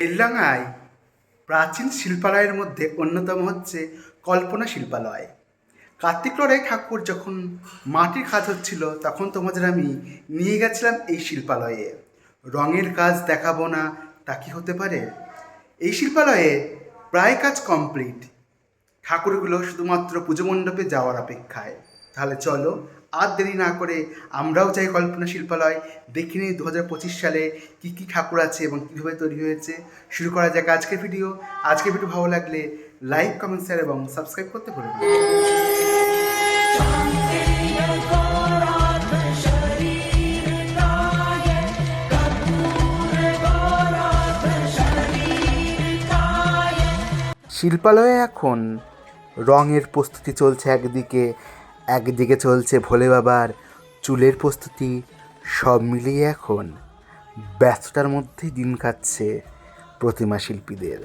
বেলডাঙায় প্রাচীন শিল্পালয়ের মধ্যে অন্যতম হচ্ছে কল্পনা শিল্পালয়। কার্তিক লড়াই ঠাকুর যখন মাটির কাজ হচ্ছিল, তখন তোমাদের আমি নিয়ে গেছিলাম এই শিল্পালয়ে। রঙের কাজ দেখাবো না, তা কি হতে পারে? এই শিল্পালয়ে প্রায় কাজ কমপ্লিট। ঠাকুরগুলো শুধুমাত্র পুজো মণ্ডপে যাওয়ার অপেক্ষায়। তাহলে চলো আর দেরি না করে আমরাও চাই কল্পনা শিল্পালয় দেখে নিই দু হাজার পঁচিশ সালে কী কী ঠাকুর আছে এবং কীভাবে তৈরি হয়েছে। শুরু করা যাক আজকের ভিডিও। আজকের ভিডিও ভালো লাগলে লাইক কমেন্ট শেয়ার এবং সাবস্ক্রাইব করতে ভুলবেন শিল্পালয়ে এখন রঙের প্রস্তুতি চলছে একদিকে। একদিকে চলছে ভোলে বাবার চুলের প্রস্তুতি, সব মিলিয়ে এখন ব্যস্ততার মধ্যেই দিন কাটছে প্রতিমা শিল্পীদের।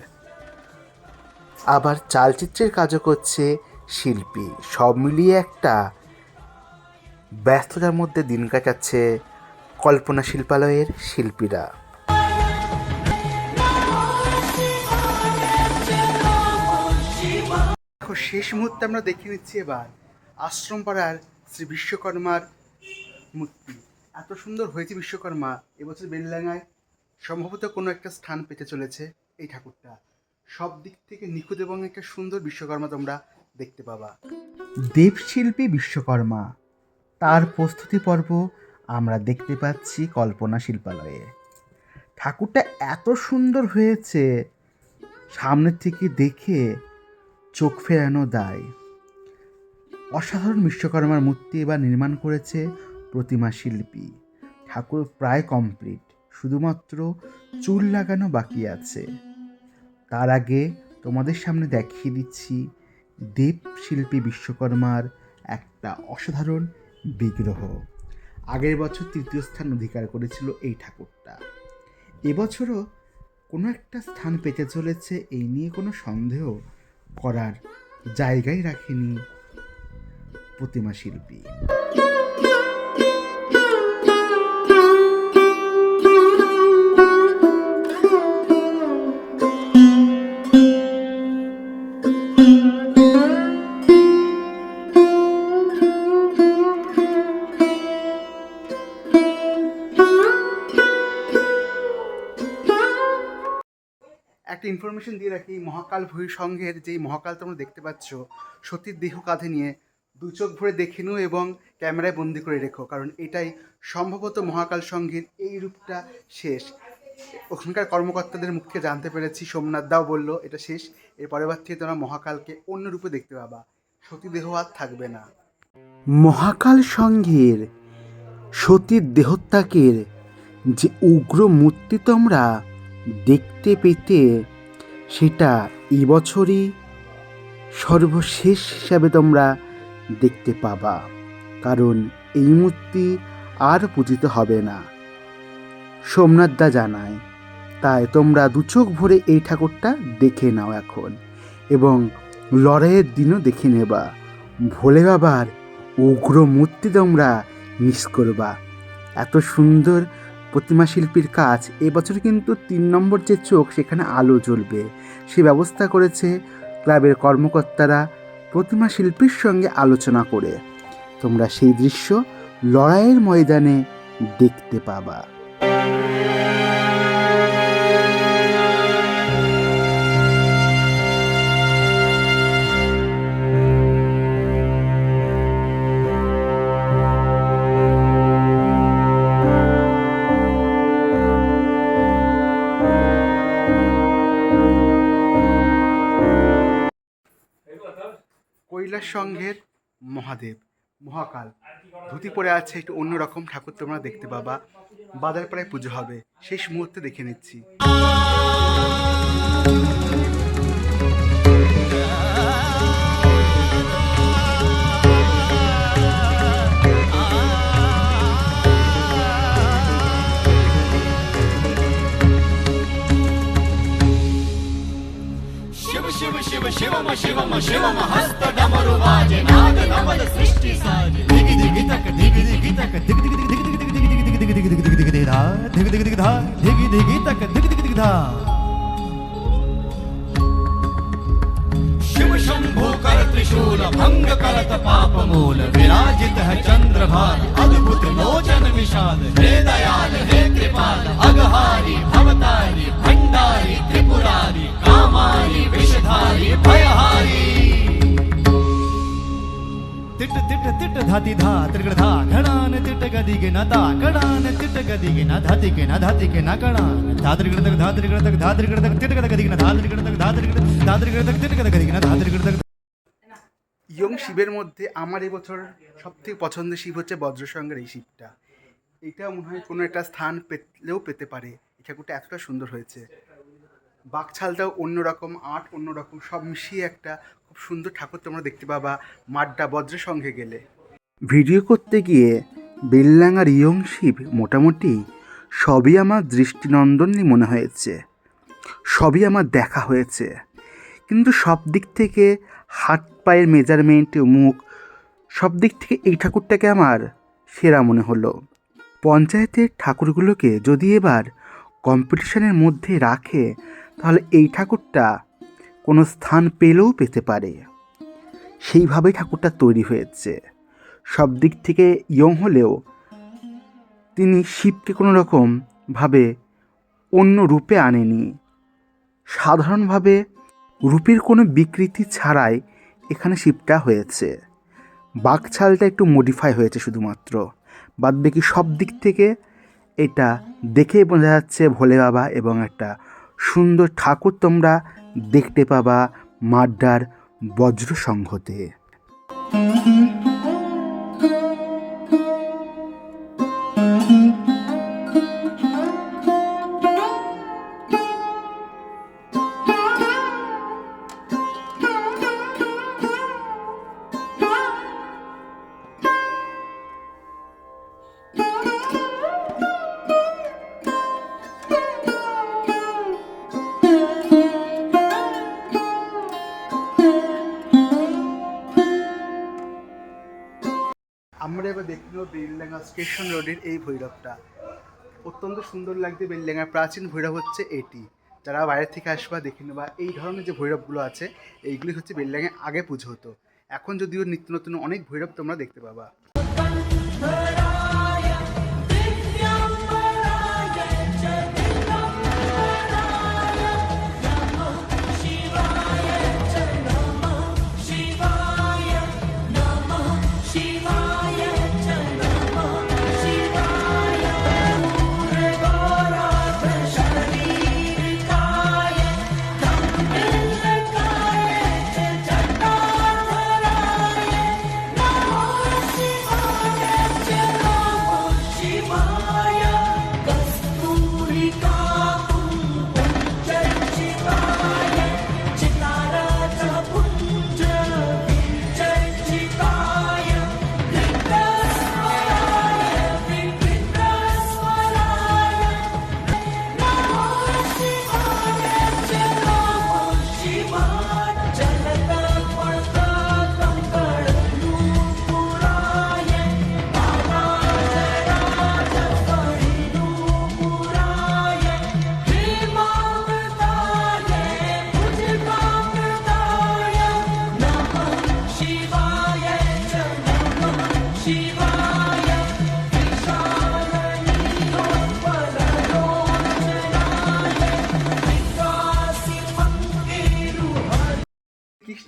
আবার চালচিত্রের কাজও করছে শিল্পী, সব মিলিয়ে একটা ব্যস্ততার মধ্যে দিন কাটাচ্ছে কল্পনা শিল্পালয়ের শিল্পীরা। শেষ মুহূর্তে আমরা দেখে নিচ্ছি এবার আশ্রম পাড়ার শ্রী বিশ্বকর্মার মূর্তি। এত সুন্দর হয়েছে বিশ্বকর্মা, এবছর বেলডাঙায় সম্ভবত কোনো একটা স্থান পেতে চলেছে এই ঠাকুরটা। সব দিক থেকে নিখুঁত এবং একটা সুন্দর বিশ্বকর্মা তোমরা দেখতে পাবা। দেবশিল্পী বিশ্বকর্মা, তার প্রস্তুতি পর্ব আমরা দেখতে পাচ্ছি কল্পনা শিল্পালয়ে। ঠাকুরটা এত সুন্দর হয়েছে সামনের থেকে দেখে চোখ ফেরানো দায়। অসাধারণ বিশ্বকর্মার মূর্তি এবার নির্মাণ করেছে প্রতিমা শিল্পী। ঠাকুর প্রায় কমপ্লিট শুধুমাত্র চুল লাগানো বাকি আছে। তার আগে তোমাদের সামনে দেখিয়ে দিচ্ছি দেব শিল্পী বিশ্বকর্মার একটা অসাধারণ বিগ্রহ। আগের বছর তৃতীয় স্থান অধিকার করেছিল এই ঠাকুরটা। এবছরও কোনো একটা স্থান পেতে চলেছে, এই নিয়ে কোনো সন্দেহ করার জায়গায় রাখেনি। প্রতিমা শিল্পী। একটা ইনফরমেশন দিয়ে রাখি, মহাকাল ভূঁই সংঘের যেই মহাকাল তোমরা দেখতে পাচ্ছ, সতীর দেহ কাঁধে নিয়ে দু চোখ ভরে দেখে নিও এবং ক্যামেরায় বন্দি করে রেখো, কারণ এটাই সম্ভবত মহাকাল সংঘের এই রূপটা শেষ। ওখানকার কর্মকর্তাদের মুখে জানতে পেরেছি, সোমনাথ দাও বলল, এটা শেষ। এর পরের থেকে তোমরা মহাকালকে অন্য রূপে দেখতে পাবা। সতী দেহ আর থাকবে না। মহাকাল সংঘের সতীর দেহত্যাগের যে উগ্র মূর্তি তোমরা দেখতে পেতে, সেটা এবছরই সর্বশেষ হিসাবে তোমরা দেখতে পাবা, কারণ এই মূর্তি আর পূজিত হবে না। সোমনাথ দা জানায়, তাই তোমরা দু চোখ ভরে এই ঠাকুরটা দেখে নাও এখন এবং লড়াইয়ের দিনও দেখে নেবা। ভোলে বাবার উগ্র মূর্তি তোমরা মিস করবা। এত সুন্দর প্রতিমা শিল্পীর কাজ এবছর কিন্তু তিন নম্বর যে চোখ সেখানে আলো জ্বলবে। সে ব্যবস্থা করেছে ক্লাবের কর্মকর্তারা প্রতিমা শিল্পীর সঙ্গে আলোচনা করে তোমরা সেই দৃশ্য লড়াইয়ের ময়দানে দেখতে পাবা। কৈলাস সংঘের মহাদেব, মহাকাল। ধুতি পরে আছে একটু অন্যরকম, ঠাকুর তোমরা দেখতে পাবা। বাজার প্রায় পুজো হবে। শেষ মুহূর্তে দেখে নিচ্ছি। ಶಿವಮ ಶಿವಮ ಶಿವಮ ಹಸ್ತ ಡಮರು ವಾಜೆ ನಾಗ ನಮದ ಸೃಷ್ಟಿ ಸಾಜೆ ದಿಗಿ ದಿಗಿ ತಕ ದಿಗಿ ದಿಗಿ ತಕ ದಿಗಿ ದಿಗಿ ದಿಗಿ ದಿಗಿ ದಿಗಿ ದಿಗಿ ದಿಗಿ ದಿಗಿ ದಿಗಿ ದಿಗಿ ದಿಗಿ ದಿಗಿ ಧಾ ದಿಗಿ ದಿಗಿ ದಿಗಿ ಧಾ ದಿಗಿ ದಿಗಿ ತಕ ದಿಗಿ ದಿಗಿ ದಿಗಿ ಧಾ शिव शंभो कर त्रिशूल भंग करत पाप मूल विराजित है चंद्रभाल अद्भुत लोचन विषाद हृदयाल ತಿಟ್ಟ ತಿಟ್ಟ ತಿಟ್ಟ ಧಾತಿ ಧಾ ತಿರ್ಗಡ ಧಾ ಘಡಾನ ತಿಟ್ಟ ಗದಿಗೆ ನ ದಾ ಕಡಾನ ತಿಟ್ಟ ಗದಿಗೆ ನ ಧಾತಿಗೆ ನ ಧಾತಿಗೆ ನ ಕಡಾನ ಧಾದ್ರಿಗಿಡದಾಗ ಧಾದ್ರಿಗಿಡದಾಗ ಧಾದ್ರಿಗಿಡದಾಗ ತಿಟ್ಟಗದ ಗದಿಗೆ ನ ಧಾದ್ರಿಗಿಡದಾಗ ಧಾದ್ರಿಗಿಡ ಧಾದ್ರಿಗಿಡದಾಗ ತಿಟ್ಟಗದ ಗದಿಗೆ ನ ಧಾದ್ರಿಗಿಡದಾಗ ইয়ং শিবের মধ্যে আমার এবছর সবথেকে পছন্দের শিব হচ্ছে বজ্রসঙ্গের এই শিবটা এটা মনে হয় কোনো একটা স্থান পেলেও পেতে পারে এই ঠাকুরটা এতটা সুন্দর হয়েছে বাকছালটাও অন্যরকম আর্ট অন্যরকম সব মিশিয়ে একটা খুব সুন্দর ঠাকুর তোমরা দেখতে পাবা, মাড্ডা বজ্রের সঙ্গে গেলে। ভিডিও করতে গিয়ে বেললাঙ্গার ইয়ং শিব মোটামুটি সবই আমার দৃষ্টিনন্দনই মনে হয়েছে। সবই আমার দেখা হয়েছে। কিন্তু সব দিক থেকে হাত পায়ের মেজারমেন্ট মুখ, সব দিক থেকে এই ঠাকুরটাকে আমার সেরা মনে হলো। পঞ্চায়েতের ঠাকুরগুলোকে যদি এবার কম্পিটিশনের মধ্যে রাখে, তাহলে এই ঠাকুরটা কোনো স্থান পেলেও পেতে পারে। সেইভাবেই ঠাকুরটা তৈরি হয়েছে। সব দিক থেকে ইয়ং হলেও তিনি শিবকে কোনো রকমভাবে অন্য রূপে আনেনি। সাধারণভাবে রূপের কোনো বিকৃতি ছাড়াই এখানে শিবটা হয়েছে। বাঘছালটা একটু মডিফাই হয়েছে শুধুমাত্র। বাদ বাকি সব দিক থেকে এটা দেখেই বোঝা যাচ্ছে ভোলে বাবা এবং একটা সুন্দর ঠাকুর তোমরা দেখতে পাবা মাড্ডার বজ্র স্টেশন রোডের এই ভৈরবটা। অত্যন্ত সুন্দর লাগছে বেলডাঙ্গার প্রাচীন ভৈরব হচ্ছে এটি। যারা বাইরে থেকে আসবা দেখে নেবা এই ধরনের যে ভৈরবগুলো আছে, এইগুলি হচ্ছে বেলডাঙ্গে আগে পুজো হতো। এখন যদিও নিত্য নতুন অনেক ভৈরব তোমরা দেখতে পাবা।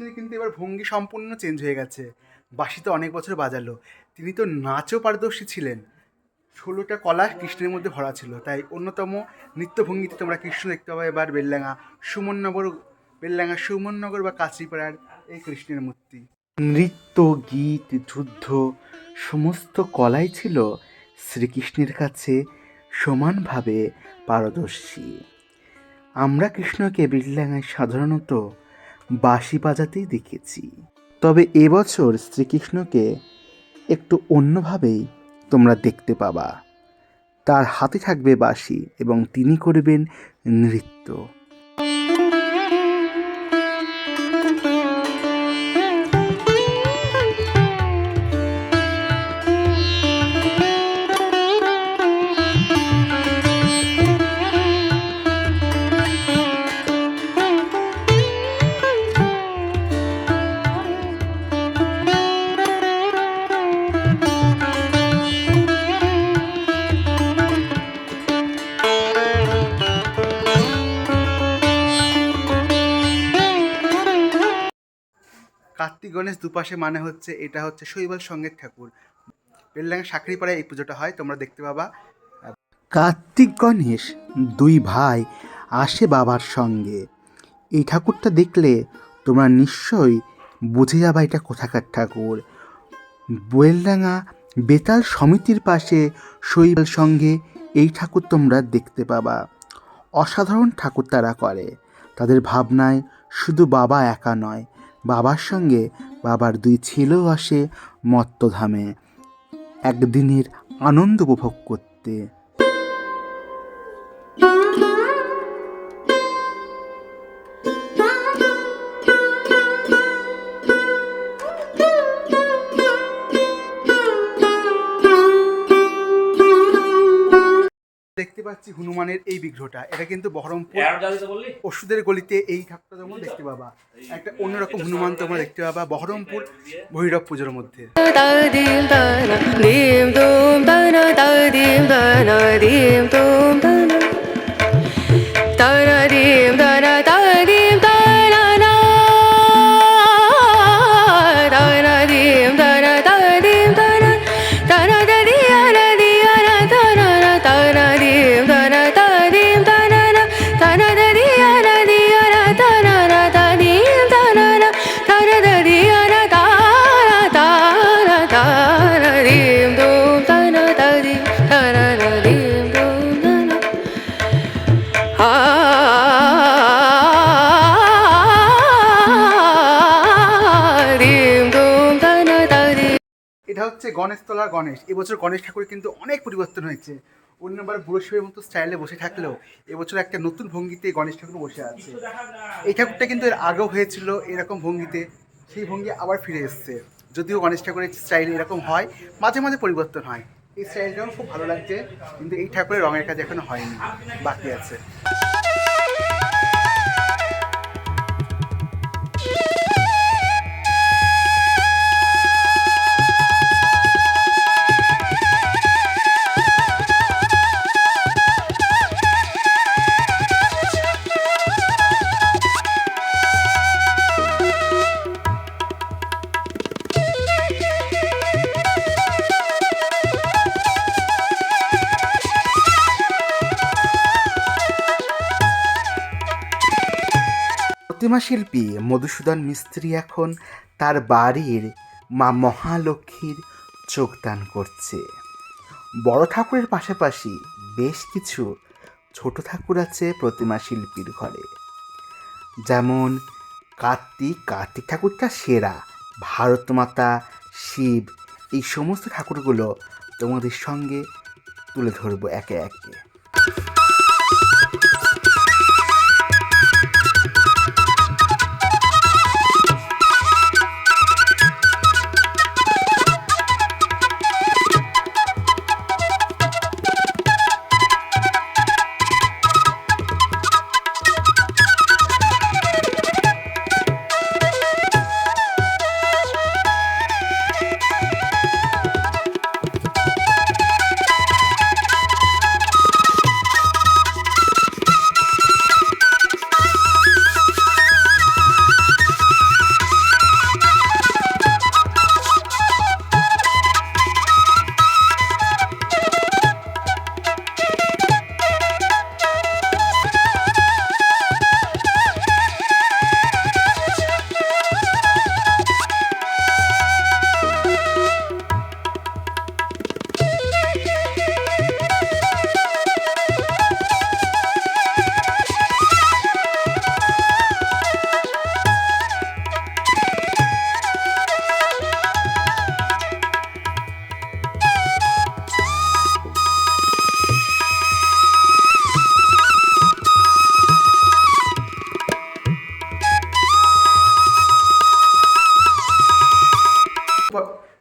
কৃষ্ণের কিন্তু এবার ভঙ্গি সম্পূর্ণ চেঞ্জ হয়ে গেছে। বাসিতে অনেক বছর বাজালো। তিনি তো নাচও পারদর্শী ছিলেন। ষোলোটা কলা কৃষ্ণের মধ্যে ভরা ছিল। তাই অন্যতম নৃত্যভঙ্গিতে তোমরা কৃষ্ণ দেখতে পাবে এবার বেলডাঙ্গা সুমননগর বেলডাঙ্গা সুমননগর বা কাঁচরিপাড়ার এই কৃষ্ণের মূর্তি। নৃত্য, গীত, যুদ্ধ সমস্ত কলাই ছিল শ্রীকৃষ্ণের কাছে সমানভাবে পারদর্শী। আমরা কৃষ্ণকে বিড়লাঙায় সাধারণত বাঁশি বাজাতেই দেখেছি। তবে এবছর শ্রীকৃষ্ণকে একটু অন্যভাবেই তোমরা দেখতে পাবা। তার হাতে থাকবে বাঁশি এবং তিনি করবেন নৃত্য। দুপাশে মানে হচ্ছে এটা হচ্ছে শৈবাল সঙ্গের ঠাকুর। বেলডাঙ্গা সাকরিপাড়ায় এই পুজোটা হয়, তোমরা দেখতে পাবা। কার্তিক গণেশ, দুই ভাই আসে বাবার সঙ্গে। এই ঠাকুরটা দেখলে তোমরা নিশ্চয়ই বুঝে যাবা এটা কোথাকার ঠাকুর। বেলডাঙ্গা বেতাল সমিতির পাশে শৈবাল সঙ্গে এই ঠাকুর তোমরা দেখতে পাবা। অসাধারণ ঠাকুর তারা করে। তাদের ভাবনায় শুধু বাবা একা নয়, বাবার সঙ্গে বাবার দুই ছেলেও আসে মত্তধামে। একদিনের আনন্দ উপভোগ করতে। দেখতে পাচ্ছি হনুমানের এই বিগ্রহটা। এটা কিন্তু বহরমপুর ওষুধের গলিতে এই ঠাকুরটা তোমরা দেখতে পাবা। একটা অন্যরকম হনুমান তোমার দেখতে পাবা বহরমপুর ভৈরব পুজোর মধ্যে। দিম দিম da এটা হচ্ছে গণেশতলার গণেশ। এবছর গণেশ ঠাকুর কিন্তু অনেক পরিবর্তন হয়েছে। অন্যবার বুড়ো মতো স্টাইলে বসে থাকলেও এবছর একটা নতুন ভঙ্গিতে গণেশ ঠাকুর বসে আছে। এই ঠাকুরটা কিন্তু এর আগেও হয়েছিল এরকম ভঙ্গিতে, সেই ভঙ্গি আবার ফিরে এসছে। যদিও গণেশ ঠাকুরের স্টাইল এরকম হয়, মাঝে মাঝে পরিবর্তন হয়। এই স্টাইলটাও খুব ভালো লাগছে, কিন্তু এই ঠাকুরের রঙের কাজ এখনও হয়নি, বাকি আছে। প্রতিমা শিল্পী মধুসূদন মিস্ত্রি এখন তার বাড়ির মা মহালক্ষ্মীর যোগদান করছে। বড় ঠাকুরের পাশাপাশি বেশ কিছু ছোট ঠাকুর আছে প্রতিমা শিল্পীর ঘরে। যেমন কার্তিক কার্তিক ঠাকুরটা সেরা ভারত মাতা শিব, এই সমস্ত ঠাকুরগুলো তোমাদের সঙ্গে তুলে ধরবো একে একে।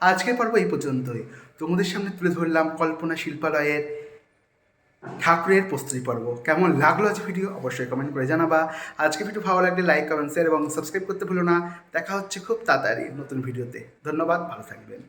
আজকের পর্ব এই পর্যন্তই। তোমাদের সামনে তুলে ধরলাম কল্পনা শিল্পালয়ের ঠাকুরের প্রস্তুতি পর্ব। কেমন লাগল আজ ভিডিও অবশ্যই কমেন্ট করে জানাবা। আজকে ভিডিও ভালো লাগলে লাইক কমেন্ট শেয়ার এবং সাবস্ক্রাইব করতে ভুলো না। দেখা হচ্ছে খুব তাড়াতাড়ি নতুন ভিডিওতে ধন্যবাদ, ভালো থাকবেন।